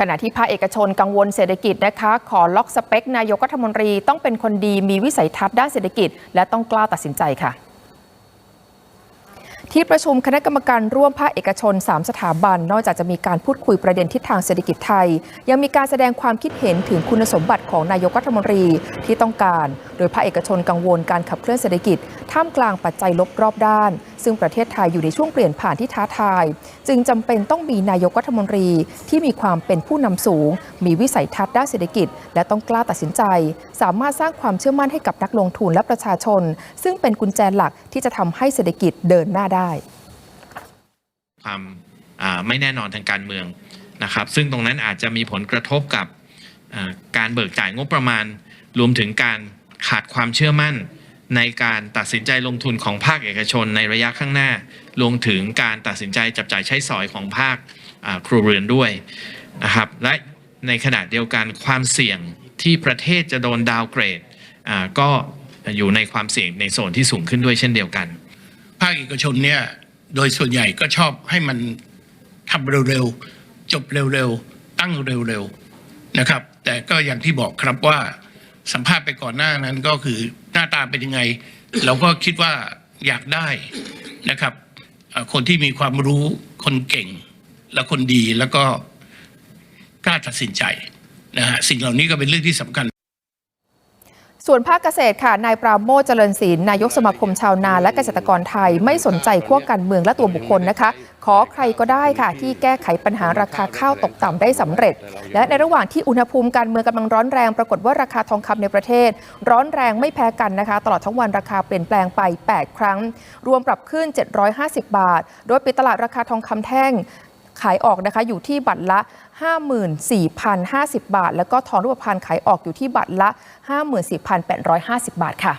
ขณะที่ภาคเอกชนกังวลเศรษฐกิจนะคะ ขอล็อกสเปคนายกรัฐมนตรีต้องเป็นคนดีมีวิสัยทัศน์ด้านเศรษฐกิจ และต้องกล้าตัดสินใจค่ะที่ประชุมคณะกรรมการร่วมภาคเอกชน 3 สถาบัน นอกจากจะมีการพูดคุยประเด็นทิศทางเศรษฐกิจไทย ยังมีการแสดงความคิดเห็นถึงคุณสมบัติของนายกรัฐมนตรีที่ต้องการ โดยภาคเอกชนกังวลการขับเคลื่อนเศรษฐกิจ ท่ามกลางปัจจัยลบรอบด้าน ซึ่งประเทศไทยอยู่ในช่วงเปลี่ยนผ่านที่ท้าทาย จึงจำเป็นต้องมีนายกรัฐมนตรีที่มีความเป็นผู้นำสูง มีวิสัยทัศน์ด้านเศรษฐกิจ และต้องกล้าตัดสินใจ สามารถสร้างความเชื่อมั่นให้กับนักลงทุนและประชาชน ซึ่งเป็นกุญแจหลักที่จะทำให้เศรษฐกิจเดินหน้าได้ ความไม่แน่นอนทางการเมืองนะครับ ซึ่งตรงนั้นอาจจะมีผลกระทบกับการเบิกจ่ายงบประมาณ รวมถึงการขาดความเชื่อมั่น ในการตัดสินใจลงทุนของภาคเอกชนในระยะข้างหน้ารวมถึงการตัดสินใจจับจ่ายใช้สอยของภาคครัวเรือนด้วยนะครับและในขณะเดียวกันความเสี่ยงที่ประเทศจะโดนดาวเกรดก็อยู่ในความเสี่ยงในโซนที่สูงขึ้นด้วยเช่นเดียวกัน ภาคเอกชนเนี่ยโดยส่วนใหญ่ก็ชอบให้มันทำเร็วๆ จบเร็วๆ ตั้งเร็วๆ นะครับ แต่ก็อย่างที่บอกครับว่า สัมภาษณ์ไปก่อนหน้านั้นก็คือหน้าตาเป็นยังไง เราก็คิดว่าอยากได้นะครับ คนที่มีความรู้คนเก่ง และคนดีแล้วก็กล้าตัดสินใจนะฮะสิ่งเหล่านี้ก็เป็นเรื่องที่สำคัญ ส่วนภาคเกษตรค่ะ นายปราโมชเจริญศิลป์นายกสมาคมชาวนาและเกษตรกรไทยไม่สนใจขั้วการเมืองและตัวบุคคลนะคะ ขอใครก็ได้ค่ะ ที่แก้ไขปัญหาราคาข้าวตกต่ำได้สำเร็จ และในระหว่างที่อุณหภูมิการเมืองกำลังร้อนแรงปรากฏว่าราคาทองคำในประเทศ ร้อนแรงไม่แพ้กันนะคะ ตลอดทั้งวันราคาเปลี่ยนแปลงไป 8 ครั้ง รวมปรับขึ้น 750 บาท โดยปิดตลาดราคาทองคำแท่ง ขายออกนะคะอยู่ที่บัตรละ 54,050 บาท แล้วก็ทองรูปพรรณขายออกอยู่ที่บัตรละ 54,850 บาทค่ะ